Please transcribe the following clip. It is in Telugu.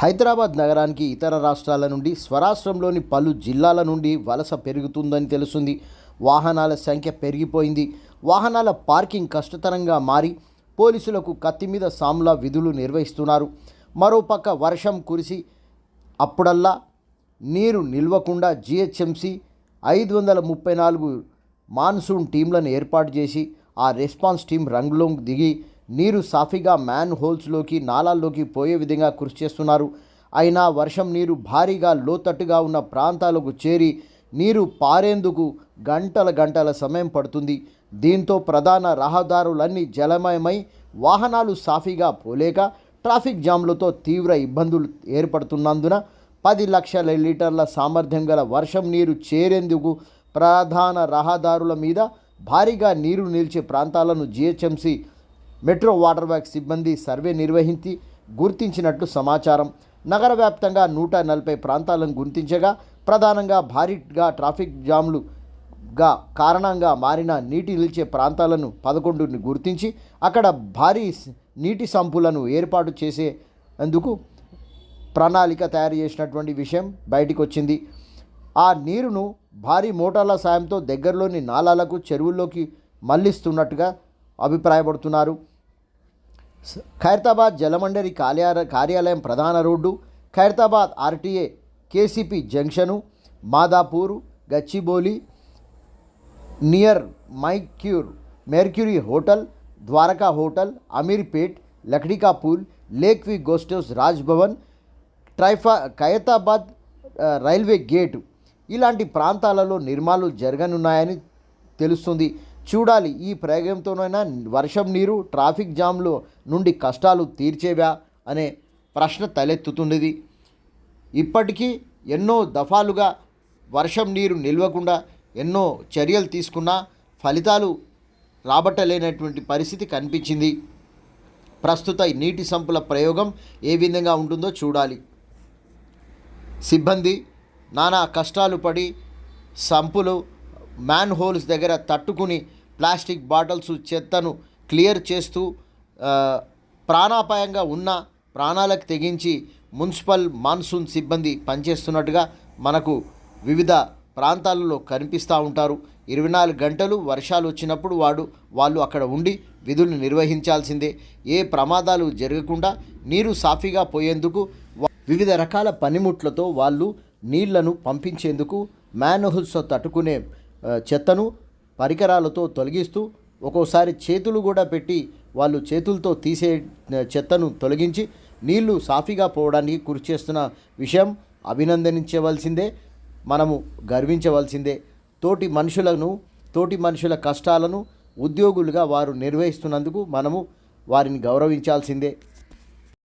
హైదరాబాద్ నగరానికి ఇతర రాష్ట్రాల నుండి స్వరాష్ట్రంలోని పలు జిల్లాల నుండి వలస పెరుగుతుందని తెలుస్తుంది. వాహనాల సంఖ్య పెరిగిపోయింది. వాహనాల పార్కింగ్ కష్టతరంగా మారి పోలీసులకు కత్తి మీద సాములా విధులు నిర్వహిస్తున్నారు. మరోపక్క వర్షం కురిసి అప్పుడల్లా నీరు నిల్వకుండా జిహెచ్ఎంసి ఐదు వందల ముప్పై నాలుగు మాన్సూన్ టీంలను ఏర్పాటు చేసి ఆ రెస్పాన్స్ టీం రంగులోకి దిగి నీరు సాఫీగా మ్యాన్ హోల్స్లోకి నాలాల్లోకి పోయే విధంగా కృషి చేస్తున్నారు. అయినా వర్షం నీరు భారీగా లోతట్టుగా ఉన్న ప్రాంతాలకు చేరి నీరు పారేందుకు గంటల గంటల సమయం పడుతుంది. దీంతో ప్రధాన రహదారులన్నీ జలమయమై వాహనాలు సాఫీగా పోలేక ట్రాఫిక్ జామ్లతో తీవ్ర ఇబ్బందులు ఏర్పడుతున్నందున పది లక్షల లీటర్ల సామర్థ్యం గల వర్షం నీరు చేరేందుకు ప్రధాన రహదారుల మీద భారీగా నీరు నిలిచే ప్రాంతాలను జిహెచ్ఎంసి మెట్రో వాటర్ వర్క్ సిబ్బంది సర్వే నిర్వహించి గుర్తించినట్లు సమాచారం. నగర వ్యాప్తంగా నూట నలభై ప్రాంతాలను గుర్తించగా ప్రధానంగా భారీగా ట్రాఫిక్ జామ్లు గా కారణంగా మారిన నీటి నిలిచే ప్రాంతాలను పదకొండుని గుర్తించి అక్కడ భారీ నీటి సంపులను ఏర్పాటు చేసేందుకు ప్రణాళిక తయారు చేసినటువంటి విషయం బయటికి వచ్చింది ఆ నీరును భారీ మోటార్ల సాయంతో దగ్గరలోని నాలాలకు చెరువుల్లోకి మళ్ళిస్తున్నట్టుగా అభిప్రాయపడుతున్నారు. ఖైరతాబాద్ జలమండలి కార్యాలయం ప్రధాన road Khairatabad RTA KCP junction Madhapur Gachibowli near MaxCure Mercury hotel Dwaraka hotel Ameerpet Lakdikapul lake view guest house Raj Bhavan ట్రైఫా Khairatabad railway gate. ఇలాంటి ప్రాంతాలలో నిర్మాణాలు జరగనున్నాయని తెలుస్తుంది. చూడాలి. ఈ ప్రయోగంతోనైనా వర్షం నీరు ట్రాఫిక్ జామ్లో నుండి కష్టాలు తీర్చేవా అనే ప్రశ్న తలెత్తుతున్నది. ఇప్పటికీ ఎన్నో దఫాలుగా వర్షం నీరు నిల్వకుండా ఎన్నో చర్యలు తీసుకున్నా ఫలితాలు రాబట్టలేనటువంటి పరిస్థితి కనిపించింది. ప్రస్తుత ఈ నీటి సంపుల ప్రయోగం ఏ విధంగా ఉంటుందో చూడాలి. సిబ్బంది నానా కష్టాలు పడి సంపులు మ్యాన్ హోల్స్ దగ్గర తట్టుకుని ప్లాస్టిక్ బాటిల్స్ చెత్తను క్లియర్ చేస్తూ ప్రాణాపాయంగా ఉన్న ప్రాణాలకు తెగించి మున్సిపల్ మాన్సూన్ సిబ్బంది పనిచేస్తున్నట్టుగా మనకు వివిధ ప్రాంతాలలో కనిపిస్తూ ఉంటారు. ఇరవై నాలుగు గంటలు వర్షాలు వచ్చినప్పుడు వాడు వాళ్ళు అక్కడ ఉండి విధులు నిర్వహించాల్సిందే. ఏ ప్రమాదాలు జరగకుండా నీరు సాఫీగా పోయేందుకు వివిధ రకాల పనిముట్లతో వాళ్ళు నీళ్ళను పంపించేందుకు మ్యాన్హోల్స్తో తట్టుకునే చెత్తను పరికరాలతో తొలగిస్తూ ఒక్కోసారి చేతులు కూడా పెట్టి వాళ్ళు చేతులతో తీసే చెత్తను తొలగించి నీళ్ళు సాఫీగా పోవడానికి కృషి చేస్తున్న విషయం అభినందించవలసిందే మనము గర్వించవలసిందే. తోటి మనుషులను తోటి మనుషుల కష్టాలను ఉద్యోగులుగా వారు నిర్వహిస్తున్నందుకు మనము వారిని గౌరవించాల్సిందే.